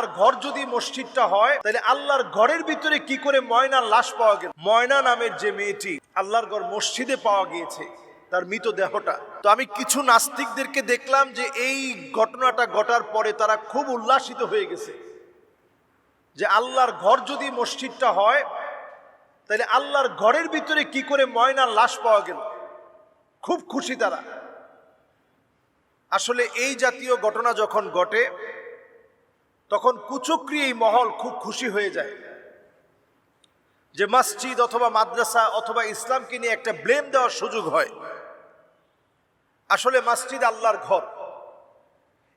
আল্লাহর ঘর যদি মসজিদটা হয়, তাহলে আল্লাহর ঘরের ভিতরে কি করে ময়নার লাশ পাওয়া গেল? ময়না নামের যে মেয়েটি, আল্লাহর ঘর মসজিদে পাওয়া গিয়েছে, তার মৃতদেহটা। তো আমি কিছু নাস্তিকদেরকে দেখলাম যে এই ঘটনাটা ঘটার পরে তারা খুব উল্লাসিত হয়ে গেছে। যে আল্লাহর ঘর যদি মসজিদটা হয়, তাহলে আল্লাহর ঘরের ভিতরে কি করে ময়নার লাশ পাওয়া গেল? খুব খুশি তারা। আসলে এই জাতীয় ঘটনা যখন ঘটে তখন কুচক্রি এই মহল খুব খুশি হয়ে যায়। যে মসজিদ অথবা মাদ্রাসা অথবা ইসলামকে নিয়ে একটা ব্লেম দেওয়ার সুযোগ হয়। আসলে মসজিদ আল্লাহর ঘর।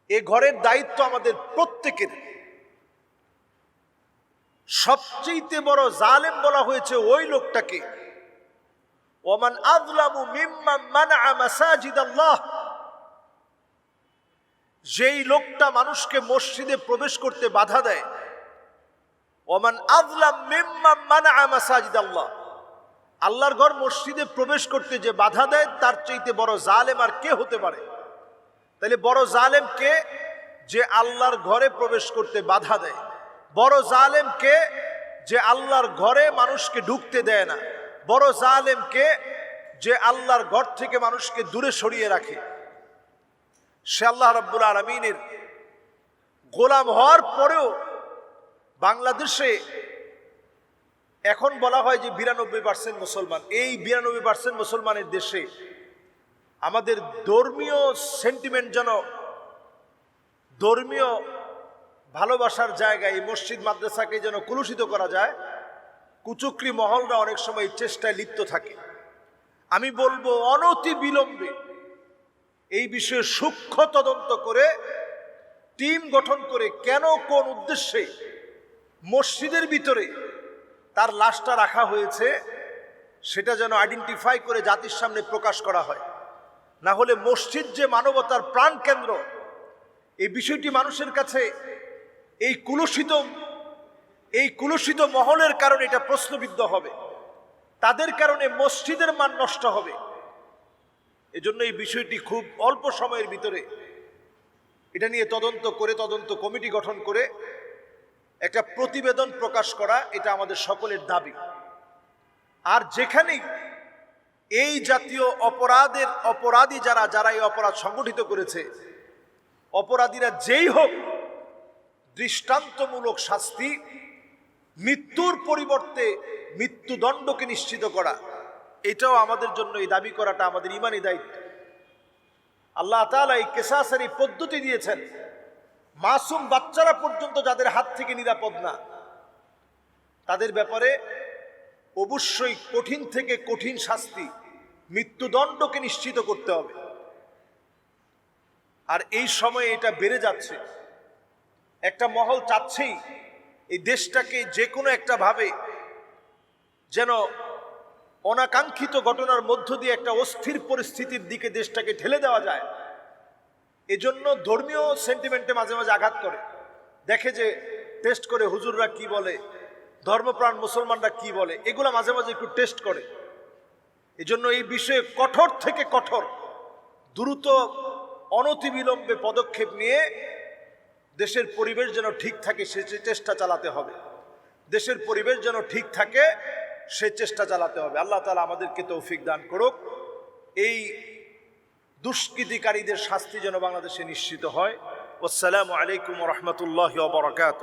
এ ঘরের দায়িত্ব আমাদের প্রত্যেকের। সবচেয়ে বড় জালেম বলা হয়েছে ওই লোকটাকে। ওমান আযলামু মিম্মান মানআ মাসাজিদ আল্লাহ যেই লোকটা মানুষকে মসজিদে প্রবেশ করতে বাধা দেয়, ওমান আযলাম মিম্মান মানআ মাসাজিদ আল্লাহ আল্লাহর ঘর মসজিদে প্রবেশ করতে যে বাধা দেয়, তার চাইতে বড় জালেম আর কে হতে পারে? তাহলে বড় জালেম কে যে আল্লাহর ঘরে প্রবেশ করতে বাধা দেয়? বড় জালেম কে যে আল্লাহর ঘরে মানুষকে ঢুকতে দেয় না? বড় জালেম কে যে আল্লাহর ঘর থেকে মানুষকে দূরে সরিয়ে রাখে? সে আল্লাহ রব্বুল আলমিনের গোলাম হওয়ার পরেও বাংলাদেশে এখন বলা হয় যে বিরানব্বই পার্সেন্ট মুসলমান। এই বিরানব্বই পার্সেন্ট মুসলমানের দেশে আমাদের ধর্মীয় সেন্টিমেন্ট যেন ধর্মীয় ভালোবাসার জায়গায় এই মসজিদ, মাদ্রাসাকে যেন কুলুষিত করা যায়, কুচক্রি মহলরা অনেক সময় চেষ্টায় লিপ্ত থাকে। আমি বলব অনতি বিলম্বে এই বিষয়ে সূক্ষ্ম তদন্ত করে, টিম গঠন করে কেন, কোন উদ্দেশ্যে মসজিদের ভিতরে তার লাশটা রাখা হয়েছে, সেটা যেন আইডেন্টিফাই করে জাতির সামনে প্রকাশ করা হয়। না হলে মসজিদ যে মানবতার প্রাণ কেন্দ্র এই বিষয়টি মানুষের কাছে এই কুলুষিত এই কুলুষিত মহলের কারণে এটা প্রশ্নবিদ্ধ হবে। তাদের কারণে মসজিদের মান নষ্ট হবে। এজন্য এই বিষয়টি খুব অল্প সময়ের ভিতরে এটা নিয়ে তদন্ত করে, তদন্ত কমিটি গঠন করে একটা প্রতিবেদন প্রকাশ করা এটা আমাদের সকলের দাবি। আর যেখানেই এই জাতীয় অপরাধের অপরাধী যারা যারা এই অপরাধ সংগঠিত করেছে, অপরাধীরা যেই হোক, দৃষ্টান্তমূলক শাস্তি, মৃত্যুর পরিবর্তে মৃত্যুদণ্ডকে নিশ্চিত করা এটাও আমাদের জন্য এই দাবি করাটা আমাদের ইমানি দায়িত্ব। আল্লাহ তাআলা এই কেসাসের এই পদ্ধতি দিয়েছেন, মাসুম বাচ্চারা পর্যন্ত যাদের হাত থেকে নিরাপদ না, তাদের ব্যাপারে অবশ্যই কঠিন থেকে কঠিন শাস্তি, মৃত্যুদণ্ডকে নিশ্চিত করতে হবে। আর এই সময়ে এটা বেড়ে যাচ্ছে। একটা মহল চাচ্ছেই এই দেশটাকে যে কোনো একটা ভাবে যেন অনাকাঙ্ক্ষিত ঘটনার মধ্য দিয়ে একটা অস্থির পরিস্থিতির দিকে দেশটাকে ঠেলে দেওয়া যায়, এজন্য ধর্মীয় সেন্টিমেন্টে মাঝে মাঝে আঘাত করে। দেখে যে টেস্ট করে হুজুররা কি বলে, ধর্মপ্রাণ মুসলমানরা কি বলে, এগুলো মাঝে মাঝে একটু টেস্ট করে। এজন্য এই বিষয়ে কঠোর থেকে কঠোর, দ্রুত অনতিবিলম্বে পদক্ষেপ নিয়ে দেশের পরিবেশ যেন ঠিক থাকে, সে চেষ্টা চালাতে হবে। দেশের পরিবেশ যেন ঠিক থাকে সে চেষ্টা চালাতে হবে। আল্লাহ তালা আমাদেরকে তৌফিক দান করুক। এই দুষ্কৃতিকারীদের শাস্তি যেন বাংলাদেশে নিশ্চিত হয়। আসসালামু আলাইকুম রহমতুল্লাহ বরকাত